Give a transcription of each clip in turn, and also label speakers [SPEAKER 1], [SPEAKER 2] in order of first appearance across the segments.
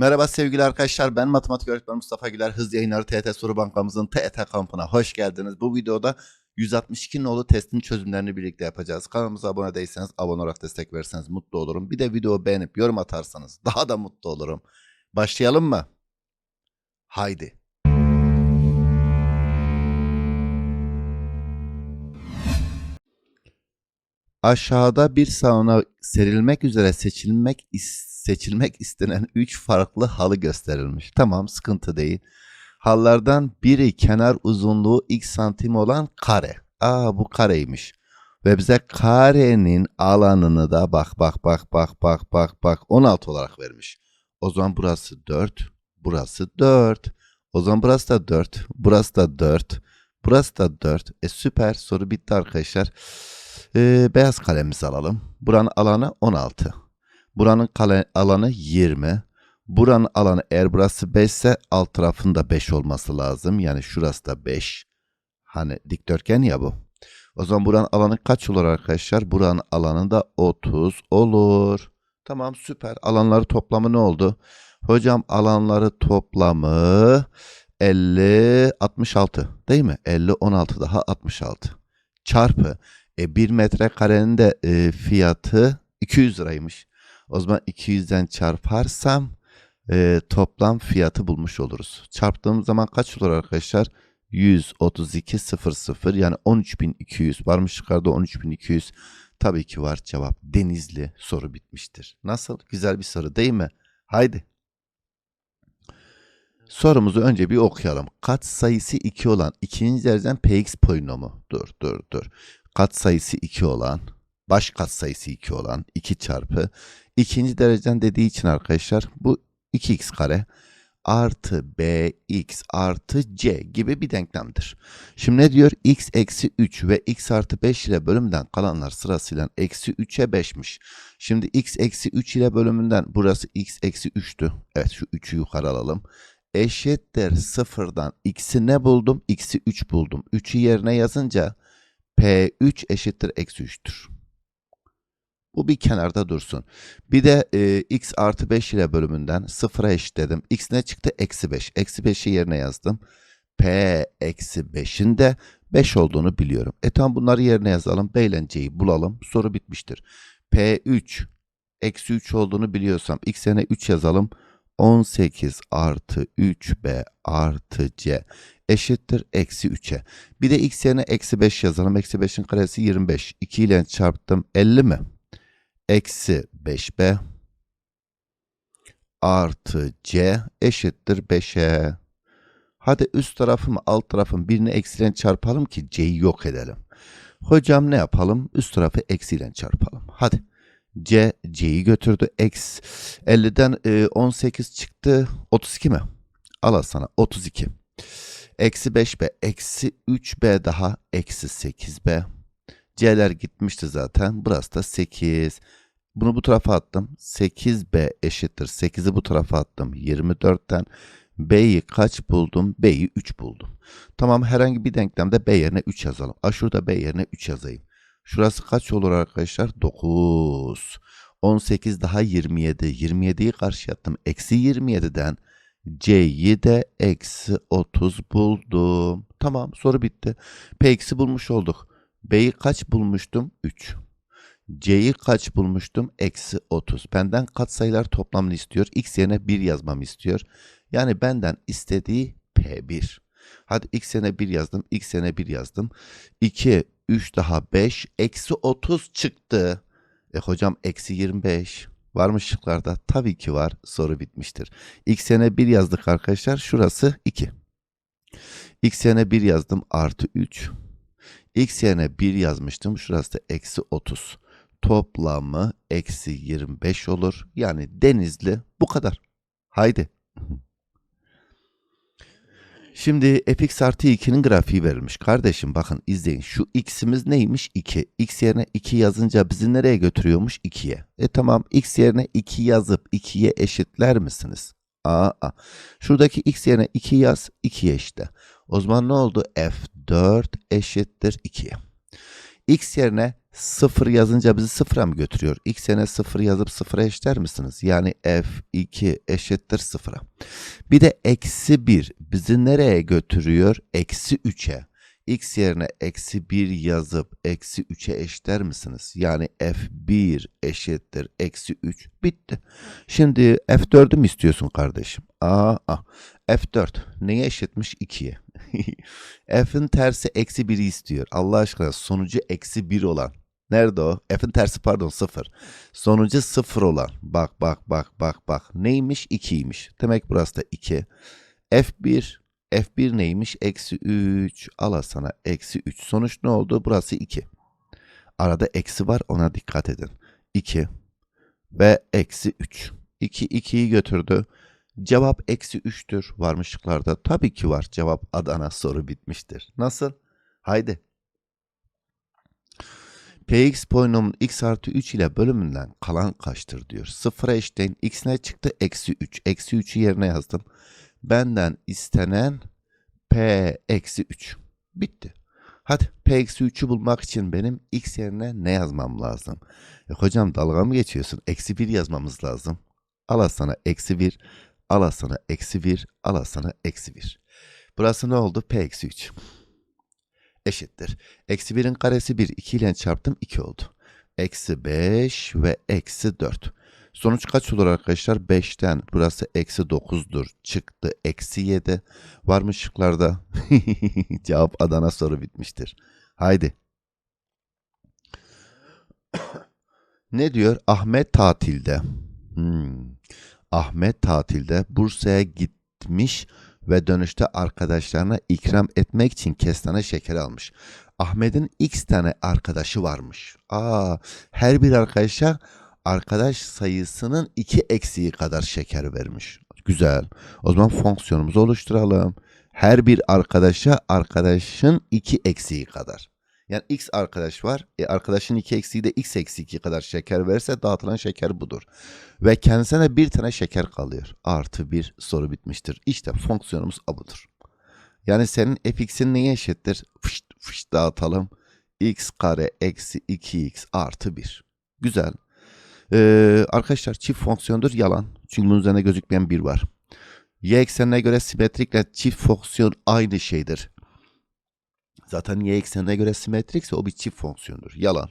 [SPEAKER 1] Merhaba sevgili arkadaşlar ben matematik öğretmeni Mustafa Güler Hız Yayınları TET Soru Bankamızın TET kampına hoş geldiniz. Bu videoda 162 nolu testin çözümlerini birlikte yapacağız. Kanalımıza abone değilseniz abone olarak destek verirseniz mutlu olurum. Bir de videoyu beğenip yorum atarsanız daha da mutlu olurum. Başlayalım mı? Haydi. Aşağıda bir salona serilmek üzere seçilmek seçilmek istenen 3 farklı halı gösterilmiş. Tamam sıkıntı değil. Hallardan biri kenar uzunluğu x santim olan kare. Aa bu kareymiş. Ve bize karenin alanını da bak bak bak bak bak bak bak 16 olarak vermiş. O zaman burası 4, burası 4. O zaman burası da 4, burası da 4, burası da 4. E süper soru bitti arkadaşlar. Ee, beyaz kalemimizi alalım. Buranın alanı 16. Buranın kale, alanı 20. Buranın alanı eğer burası 5 ise alt tarafında 5 olması lazım. Yani şurası da 5. Hani dikdörtgen ya bu. O zaman buranın alanı kaç olur arkadaşlar? Buranın alanı da 30 olur. Tamam süper. Alanları toplamı ne oldu? Hocam alanları toplamı 50 66 değil mi? 50 16 daha 66. Çarpı e, 1 metrekarenin de e, fiyatı 200 liraymış. O zaman 200'den çarparsam e, toplam fiyatı bulmuş oluruz. Çarptığımız zaman kaç olur arkadaşlar? 132.00 yani 13.200 varmış yukarıda 13.200 tabii ki var cevap denizli soru bitmiştir. Nasıl? Güzel bir soru değil mi? Haydi. Sorumuzu önce bir okuyalım. Kat sayısı 2 olan ikinci dereceden px polinomu. Dur dur dur. Kat sayısı 2 olan baş kat sayısı 2 olan 2 çarpı ikinci dereceden dediği için arkadaşlar bu 2x kare artı bx artı c gibi bir denklemdir. Şimdi ne diyor? x eksi 3 ve x artı 5 ile bölümden kalanlar sırasıyla eksi 3'e 5'miş. Şimdi x eksi 3 ile bölümünden burası x eksi 3'tü. Evet şu 3'ü yukarı alalım. Eşittir sıfırdan x'i ne buldum? x'i 3 buldum. 3'ü yerine yazınca P3 eşittir eksi 3'tür. Bu bir kenarda dursun. Bir de e, x artı 5 ile bölümünden sıfıra eşitledim. x ne çıktı? Eksi 5. Eksi 5'i yerine yazdım. P eksi 5'in de 5 olduğunu biliyorum. E tam bunları yerine yazalım. B ile C'yi bulalım. Soru bitmiştir. P3 eksi 3 olduğunu biliyorsam x yerine 3 yazalım. 18 artı 3b artı c eşittir eksi 3'e. Bir de x yerine eksi 5 yazalım. Eksi 5'in karesi 25. 2 ile çarptım 50 mi? Eksi 5b artı c eşittir 5'e. Hadi üst tarafı mı alt tarafın birini eksiyle çarpalım ki c'yi yok edelim. Hocam ne yapalım? Üst tarafı eksiyle çarpalım. Hadi. C, C'yi götürdü. X 50'den e, 18 çıktı. 32 mi? Al sana 32. Eksi 5B, eksi 3B daha eksi 8B. C'ler gitmişti zaten. Burası da 8. Bunu bu tarafa attım. 8B eşittir. 8'i bu tarafa attım. 24'ten B'yi kaç buldum? B'yi 3 buldum. Tamam herhangi bir denklemde B yerine 3 yazalım. A şurada B yerine 3 yazayım. Şurası kaç olur arkadaşlar? 9. 18 daha 27. 27'yi karşı attım. Eksi 27'den C'yi de eksi 30 buldum. Tamam soru bitti. P eksi bulmuş olduk. B'yi kaç bulmuştum? 3. C'yi kaç bulmuştum? Eksi 30. Benden katsayılar toplamını istiyor. X yerine 1 yazmamı istiyor. Yani benden istediği P1. Hadi x yerine 1 yazdım. X yerine 1 yazdım. 2, 3 daha 5. Eksi 30 çıktı. E hocam eksi 25. Var mı şıklarda? Tabii ki var. Soru bitmiştir. X yerine 1 yazdık arkadaşlar. Şurası 2. X yerine 1 yazdım. Artı 3. X yerine 1 yazmıştım. Şurası da eksi 30. Toplamı eksi 25 olur. Yani denizli bu kadar. Haydi. Şimdi fx artı 2'nin grafiği verilmiş. Kardeşim bakın izleyin. Şu x'imiz neymiş? 2. x yerine 2 yazınca bizi nereye götürüyormuş? 2'ye. E tamam x yerine 2 yazıp 2'ye eşitler misiniz? Aa, aa. Şuradaki x yerine 2 yaz 2'ye eşitle. O zaman ne oldu? f4 eşittir 2'ye. X yerine 0 yazınca bizi sıfıra mı götürüyor? x yerine 0 yazıp sıfıra eşler misiniz? Yani f2 eşittir sıfıra. Bir de eksi 1 bizi nereye götürüyor? Eksi 3'e. x yerine eksi 1 yazıp eksi 3'e eşler misiniz? Yani f1 eşittir eksi 3. Bitti. Şimdi f4'ü mü istiyorsun kardeşim? Aa, aa. f4 neye eşitmiş? 2'ye. f'in tersi eksi 1'i istiyor. Allah aşkına sonucu eksi 1 olan. Nerede o? F'in tersi pardon 0. Sonucu 0 olan. Bak bak bak bak bak. Neymiş? 2'ymiş. Demek burası da 2. F1 F1 neymiş? Eksi 3. Al sana eksi 3. Sonuç ne oldu? Burası 2. Arada eksi var ona dikkat edin. 2 ve eksi 3. 2 2'yi götürdü. Cevap eksi 3'tür varmışlıklarda. Tabii ki var. Cevap Adana soru bitmiştir. Nasıl? Haydi. Px polinomun x artı 3 ile bölümünden kalan kaçtır diyor. Sıfıra eşitleyin. x ne çıktı? Eksi 3. Eksi 3'ü yerine yazdım. Benden istenen p eksi 3. Bitti. Hadi p eksi 3'ü bulmak için benim x yerine ne yazmam lazım? E, hocam dalga mı geçiyorsun? Eksi 1 yazmamız lazım. Al sana eksi 1. Al sana eksi 1. Al sana eksi 1. Burası ne oldu? P eksi 3 eşittir. Eksi 1'in karesi 1. 2 ile çarptım 2 oldu. Eksi 5 ve eksi 4. Sonuç kaç olur arkadaşlar? 5'ten burası eksi 9'dur. Çıktı eksi 7. Var mı şıklarda? Cevap Adana soru bitmiştir. Haydi. ne diyor? Ahmet tatilde. Hmm. Ahmet tatilde Bursa'ya gitmiş ve dönüşte arkadaşlarına ikram etmek için kestane şeker almış. Ahmet'in x tane arkadaşı varmış. Aa, her bir arkadaşa arkadaş sayısının iki eksiği kadar şeker vermiş. Güzel. O zaman fonksiyonumuzu oluşturalım. Her bir arkadaşa arkadaşın iki eksiği kadar. Yani x arkadaş var. E arkadaşın iki eksiği de x eksi 2 kadar şeker verirse dağıtılan şeker budur. Ve kendisine bir tane şeker kalıyor. Artı bir soru bitmiştir. İşte fonksiyonumuz budur. Yani senin fx'in neye eşittir? Fışt fışt dağıtalım. x kare eksi 2x artı 1. Güzel. Ee, arkadaşlar çift fonksiyondur yalan. Çünkü bunun üzerine gözükmeyen bir var. Y eksenine göre simetrikle çift fonksiyon aynı şeydir. Zaten y eksenine göre simetrikse o bir çift fonksiyondur. Yalan.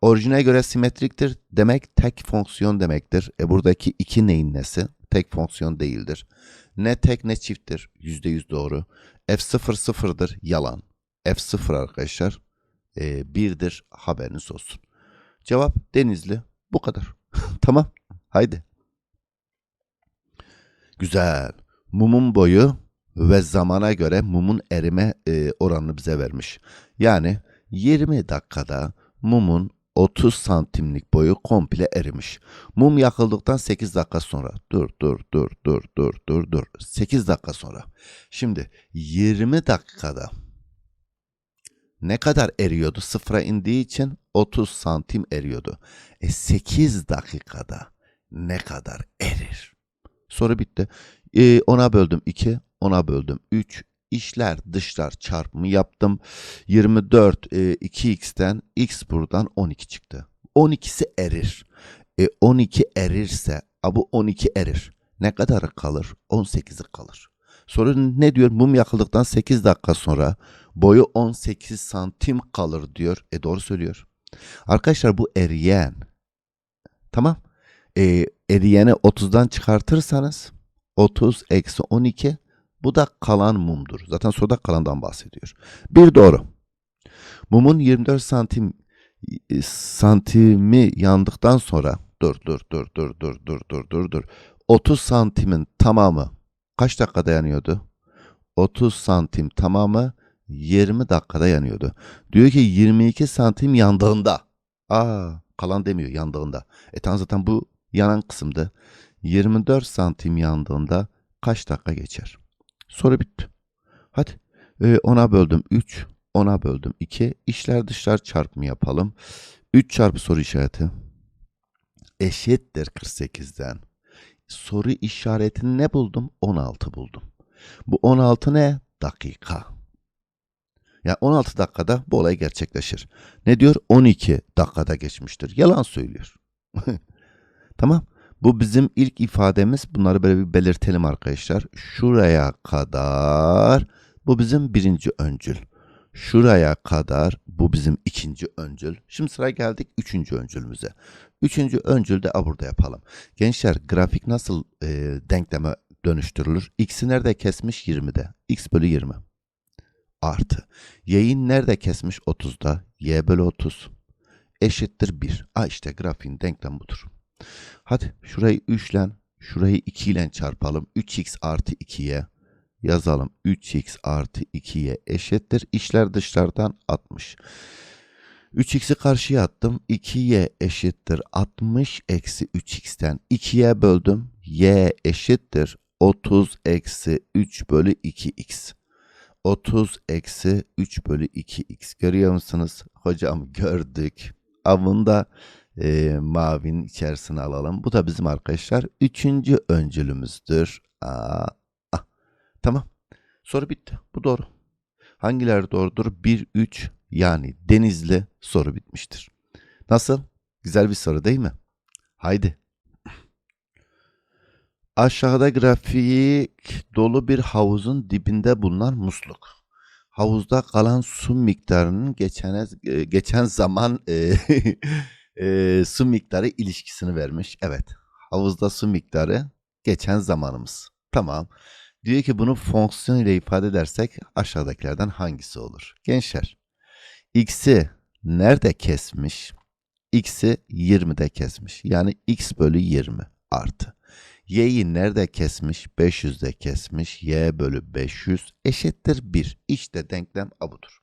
[SPEAKER 1] Orijine göre simetriktir demek tek fonksiyon demektir. E buradaki iki neyin nesi? Tek fonksiyon değildir. Ne tek ne çifttir. %100 doğru. F0 sıfırdır. Yalan. F0 arkadaşlar. E, birdir. Haberiniz olsun. Cevap Denizli. Bu kadar. tamam. Haydi. Güzel. Mumun boyu ve zamana göre mumun erime e, oranını bize vermiş. Yani 20 dakikada mumun 30 santimlik boyu komple erimiş. Mum yakıldıktan 8 dakika sonra. Dur dur dur dur dur dur dur. 8 dakika sonra. Şimdi 20 dakikada ne kadar eriyordu? Sıfıra indiği için 30 santim eriyordu. E 8 dakikada ne kadar erir? Soru bitti. E, ona böldüm 2, ona böldüm 3. İşler dışlar çarpımı yaptım. 24 e, 2x'ten x buradan 12 çıktı. 12'si erir. E, 12 erirse a, bu 12 erir. Ne kadar kalır? 18'i kalır. Soru ne diyor? Mum yakıldıktan 8 dakika sonra boyu 18 santim kalır diyor. E doğru söylüyor. Arkadaşlar bu eriyen. Tamam. E, eriyeni 30'dan çıkartırsanız 30 eksi 12 bu da kalan mumdur. Zaten soruda kalandan bahsediyor. Bir doğru. Mumun 24 santim e, santimi yandıktan sonra dur dur dur dur dur dur dur dur dur 30 santimin tamamı kaç dakikada yanıyordu? 30 santim tamamı 20 dakikada yanıyordu. Diyor ki 22 santim yandığında. Aa kalan demiyor yandığında. E tam zaten bu yanan kısımdı. 24 santim yandığında kaç dakika geçer? Soru bitti. Hadi. Ee, ona böldüm 3. Ona böldüm 2. İşler dışlar çarpımı yapalım. 3 çarpı soru işareti. Eşittir 48'den. Soru işaretini ne buldum? 16 buldum. Bu 16 ne? Dakika. Yani 16 dakikada bu olay gerçekleşir. Ne diyor? 12 dakikada geçmiştir. Yalan söylüyor. tamam. Bu bizim ilk ifademiz. Bunları böyle bir belirtelim arkadaşlar. Şuraya kadar bu bizim birinci öncül. Şuraya kadar bu bizim ikinci öncül. Şimdi sıra geldik üçüncü öncülümüze. Üçüncü öncül de burada yapalım. Gençler grafik nasıl e, denkleme dönüştürülür? X'i nerede kesmiş? 20'de. X bölü 20 artı. Y'yi nerede kesmiş? 30'da. Y bölü 30 eşittir 1. A işte grafiğin denklem budur. Hadi şurayı 3 ile şurayı 2 ile çarpalım. 3x artı 2y yazalım. 3x artı 2y eşittir. İşler dışlardan 60. 3x'i karşıya attım. 2y eşittir 60 eksi 3x'ten 2'ye böldüm. y eşittir 30 eksi 3 bölü 2x. 30 eksi 3 bölü 2x. Görüyor musunuz? Hocam gördük. Avını da e, mavinin içerisine alalım. Bu da bizim arkadaşlar üçüncü öncülümüzdür. Aa, ah. Tamam. Soru bitti. Bu doğru. Hangileri doğrudur? 1, 3 yani denizli soru bitmiştir. Nasıl? Güzel bir soru değil mi? Haydi. Aşağıda grafik dolu bir havuzun dibinde bulunan musluk. Havuzda kalan su miktarının geçen geçen zaman e, e, su miktarı ilişkisini vermiş. Evet. Havuzda su miktarı geçen zamanımız. Tamam. Diyor ki bunu fonksiyon ile ifade edersek aşağıdakilerden hangisi olur? Gençler. X'i nerede kesmiş? X'i 20'de kesmiş. Yani x bölü 20 artı. Y'yi nerede kesmiş? 500'de kesmiş. Y bölü 500 eşittir 1. İşte denklem a budur.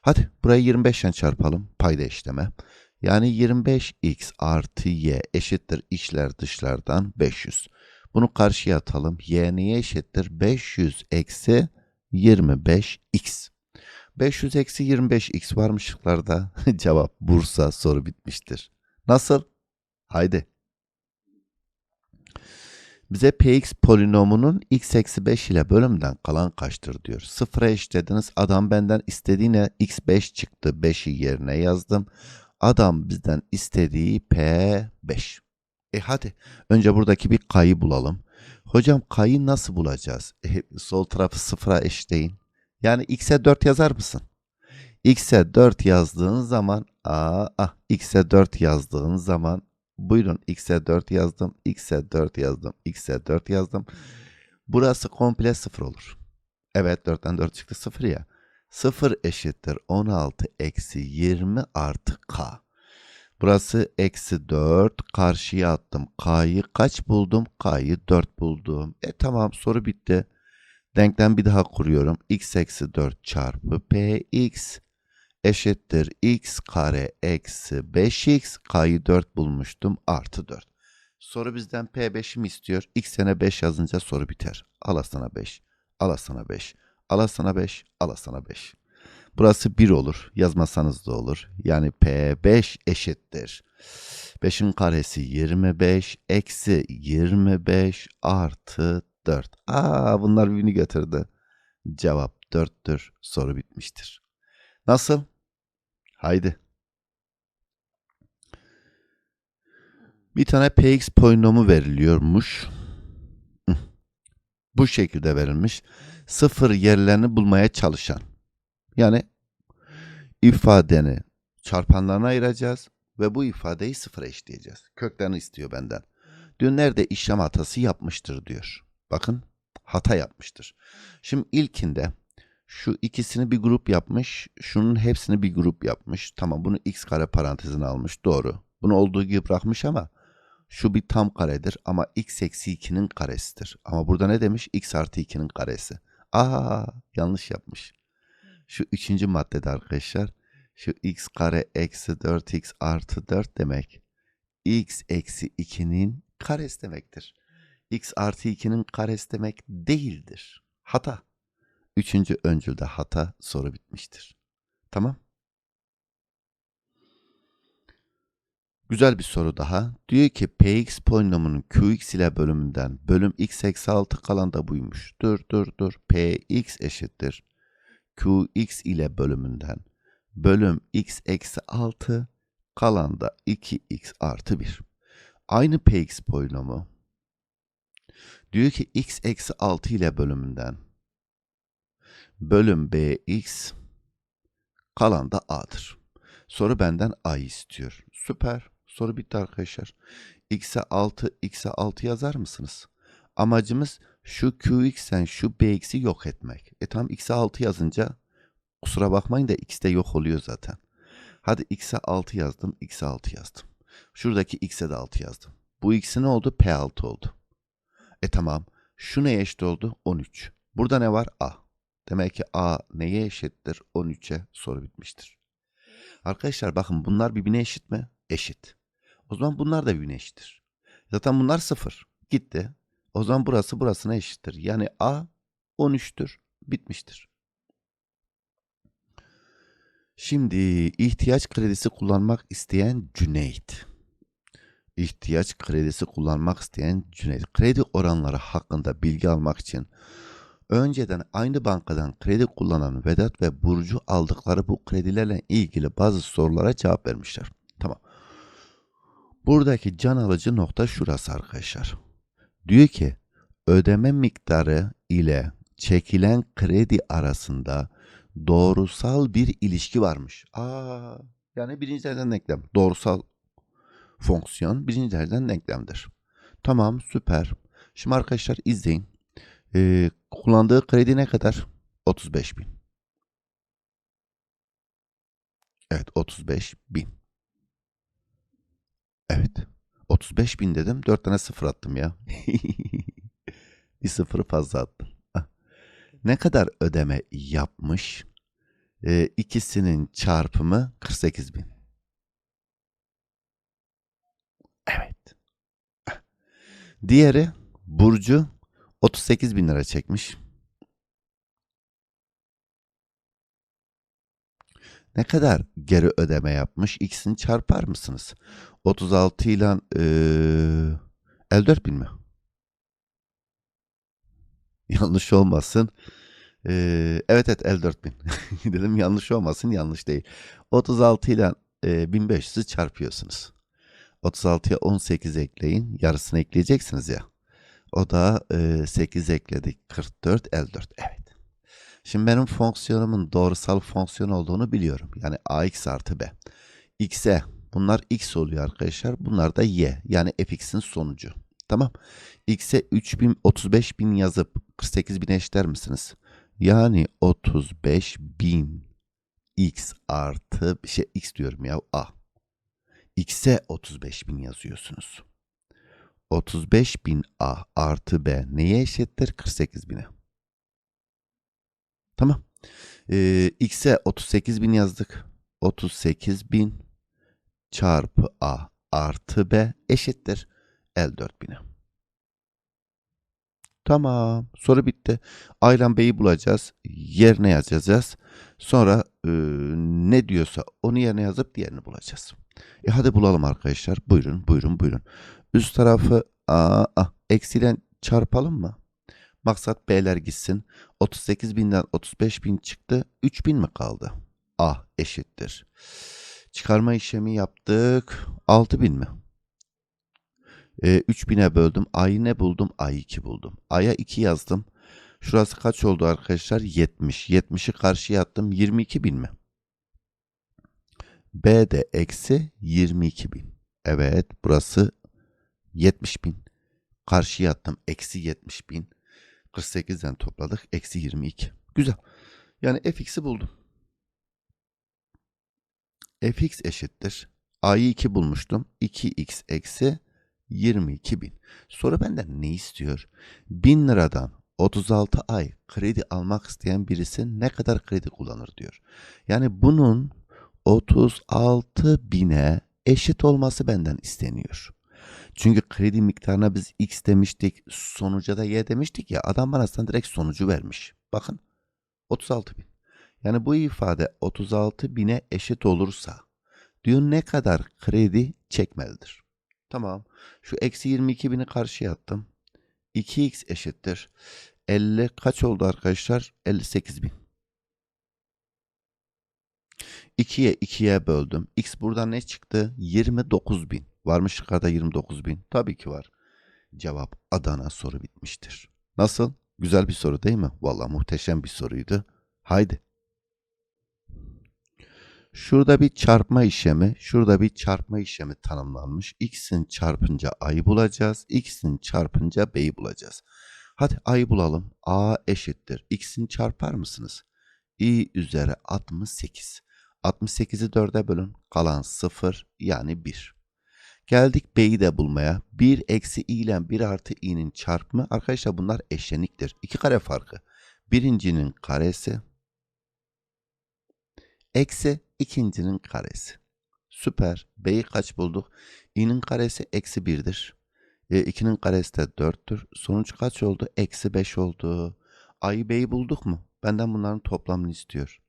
[SPEAKER 1] Hadi burayı 25 ile çarpalım. Payda işleme. Yani 25x artı y eşittir içler dışlardan 500. Bunu karşıya atalım. y neye eşittir? 500 eksi 25x. 500 eksi 25x varmış şıklarda. Cevap Bursa soru bitmiştir. Nasıl? Haydi. Bize px polinomunun x eksi 5 ile bölümden kalan kaçtır diyor. Sıfıra eşitlediniz. Adam benden istediğine x5 çıktı. 5'i yerine yazdım. Adam bizden istediği P5. E hadi önce buradaki bir k'yı bulalım. Hocam k'yı nasıl bulacağız? E, sol tarafı sıfıra eşitleyin. Yani x'e 4 yazar mısın? x'e 4 yazdığın zaman aa, ah, x'e 4 yazdığın zaman buyurun x'e 4 yazdım, x'e 4 yazdım, x'e 4 yazdım. Burası komple 0 olur. Evet 4'ten 4 çıktı 0 ya. 0 eşittir 16 eksi 20 artı k. Burası eksi 4. Karşıya attım. K'yı kaç buldum? K'yı 4 buldum. E tamam soru bitti. Denklem bir daha kuruyorum. x eksi 4 çarpı px eşittir x kare eksi 5x. K'yı 4 bulmuştum. Artı 4. Soru bizden P5'i mi istiyor? X'ine 5 yazınca soru biter. Al sana 5. Al sana 5. Al sana 5. Al sana 5. Burası 1 olur. Yazmasanız da olur. Yani P5 eşittir. 5'in karesi 25 eksi 25 artı 4. Aa bunlar birbirini götürdü. Cevap 4'tür. Soru bitmiştir. Nasıl? Haydi. Bir tane px polinomu veriliyormuş. Bu şekilde verilmiş. Sıfır yerlerini bulmaya çalışan. Yani ifadeni çarpanlarına ayıracağız ve bu ifadeyi sıfıra eşitleyeceğiz. Köklerini istiyor benden. Diyor nerede işlem hatası yapmıştır diyor. Bakın hata yapmıştır. Şimdi ilkinde şu ikisini bir grup yapmış. Şunun hepsini bir grup yapmış. Tamam bunu x kare parantezine almış. Doğru. Bunu olduğu gibi bırakmış ama şu bir tam karedir ama x eksi 2'nin karesidir. Ama burada ne demiş? x artı 2'nin karesi. Aa yanlış yapmış. Şu üçüncü maddede arkadaşlar. Şu x kare eksi 4x artı 4 demek. x eksi 2'nin karesi demektir. x artı 2'nin karesi demek değildir. Hata. Üçüncü öncülde hata soru bitmiştir. Tamam. Güzel bir soru daha. Diyor ki px polinomunun qx ile bölümünden bölüm x eksi 6 kalan da buymuş. Dur dur dur. px eşittir. Qx ile bölümünden bölüm x eksi 6 kalan da 2x artı 1. Aynı px polinomu diyor ki x eksi 6 ile bölümünden bölüm bx kalan da a'dır. Soru benden a istiyor. Süper. Soru bitti arkadaşlar. x'e 6, x'e 6 yazar mısınız? Amacımız şu qx'en şu bx'i yok etmek. E tamam x'e 6 yazınca kusura bakmayın da x de yok oluyor zaten. Hadi x'e 6 yazdım, x'e 6 yazdım. Şuradaki x'e de 6 yazdım. Bu x'e ne oldu? P6 oldu. E tamam. Şu neye eşit oldu? 13. Burada ne var? A. Demek ki A neye eşittir? 13'e soru bitmiştir. Arkadaşlar bakın bunlar birbirine eşit mi? Eşit. O zaman bunlar da birbirine eşittir. Zaten bunlar 0. Gitti. O zaman burası burasına eşittir. Yani A 13'tür. Bitmiştir. Şimdi ihtiyaç kredisi kullanmak isteyen Cüneyt. İhtiyaç kredisi kullanmak isteyen Cüneyt. Kredi oranları hakkında bilgi almak için önceden aynı bankadan kredi kullanan Vedat ve Burcu aldıkları bu kredilerle ilgili bazı sorulara cevap vermişler. Tamam. Buradaki can alıcı nokta şurası arkadaşlar. Diyor ki ödeme miktarı ile çekilen kredi arasında doğrusal bir ilişki varmış. Aa, yani birinci dereceden denklem. Doğrusal fonksiyon birinci dereceden denklemdir. Tamam süper. Şimdi arkadaşlar izleyin. Ee, kullandığı kredi ne kadar? 35 bin. Evet 35 bin. Evet. 35 bin dedim. 4 tane sıfır attım ya. bir sıfırı fazla attım. Ah. Ne kadar ödeme yapmış? Ee, ikisinin çarpımı 48 bin. Evet. Ah. Diğeri Burcu 38 bin lira çekmiş. Ne kadar geri ödeme yapmış? İkisini çarpar mısınız? 36 ile eee 54 bin mi? Yanlış olmasın. Eee, evet evet 54 bin. Dedim yanlış olmasın yanlış değil. 36 ile e, 1500'ü çarpıyorsunuz. 36'ya 18 ekleyin. Yarısını ekleyeceksiniz ya. O da e, 8 ekledik. 44, 54. Evet. Şimdi benim fonksiyonumun doğrusal fonksiyon olduğunu biliyorum. Yani ax artı b. x'e bunlar x oluyor arkadaşlar. Bunlar da y. Yani fx'in sonucu. Tamam. x'e 3000, 35 bin yazıp 48 bin eşler misiniz? Yani 35 bin x artı şey x diyorum ya a. x'e 35 bin yazıyorsunuz. 35 bin A artı B neye eşittir? 48 bine. Tamam. Ee, X'e 38 bin yazdık. 38 bin çarpı A artı B eşittir 54 bine. Tamam. Soru bitti. Aylan Bey'i bulacağız. Yerine yazacağız. Sonra e, ne diyorsa onu yerine yazıp diğerini bulacağız. E hadi bulalım arkadaşlar. Buyurun, buyurun, buyurun. Üst tarafı a, a, eksiyle çarpalım mı? Maksat B'ler gitsin. 38 binden 35 bin çıktı. 3 bin mi kaldı? A eşittir. Çıkarma işlemi yaptık. 6 bin mi? E, 3000'e böldüm. A'yı ne buldum? A'yı 2 buldum. A'ya 2 yazdım. Şurası kaç oldu arkadaşlar? 70. 70'i karşıya attım. 22 bin mi? B de eksi 22 bin. Evet burası 70 bin. Karşıya attım. Eksi 70 bin. 48'den topladık. Eksi 22. Güzel. Yani fx'i buldum. fx eşittir. a'yı 2 bulmuştum. 2x eksi 22 bin. Soru benden ne istiyor? 1000 liradan 36 ay kredi almak isteyen birisi ne kadar kredi kullanır diyor. Yani bunun 36 bine eşit olması benden isteniyor. Çünkü kredi miktarına biz x demiştik, sonuca da y demiştik ya adam bana aslında direkt sonucu vermiş. Bakın 36 bin. Yani bu ifade 36 bine eşit olursa diyor ne kadar kredi çekmelidir. Tamam. Şu eksi 22 bini karşıya attım. 2x eşittir. 50 kaç oldu arkadaşlar? 58 bin. 2'ye 2'ye böldüm. X buradan ne çıktı? 29 bin. Var mı şıklarda 29 bin? Tabii ki var. Cevap Adana soru bitmiştir. Nasıl? Güzel bir soru değil mi? Vallahi muhteşem bir soruydu. Haydi. Şurada bir çarpma işlemi, şurada bir çarpma işlemi tanımlanmış. X'in çarpınca A'yı bulacağız. X'in çarpınca B'yi bulacağız. Hadi A'yı bulalım. A eşittir. X'in çarpar mısınız? i üzeri 68. 68'i 4'e bölün. Kalan 0 yani 1. Geldik B'yi de bulmaya. 1 eksi i ile 1 artı i'nin çarpımı. Arkadaşlar bunlar eşleniktir. İki kare farkı. Birincinin karesi eksi ikincinin karesi. Süper. B'yi kaç bulduk? i'nin karesi eksi 1'dir. E, 2'nin karesi de 4'tür. Sonuç kaç oldu? Eksi 5 oldu. A'yı B'yi bulduk mu? Benden bunların toplamını istiyor.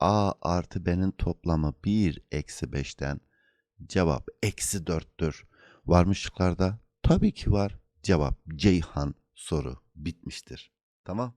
[SPEAKER 1] A artı B'nin toplamı 1 eksi 5'ten cevap eksi 4'tür. Var mı şıklarda? Tabii ki var. Cevap Ceyhan soru bitmiştir. Tamam.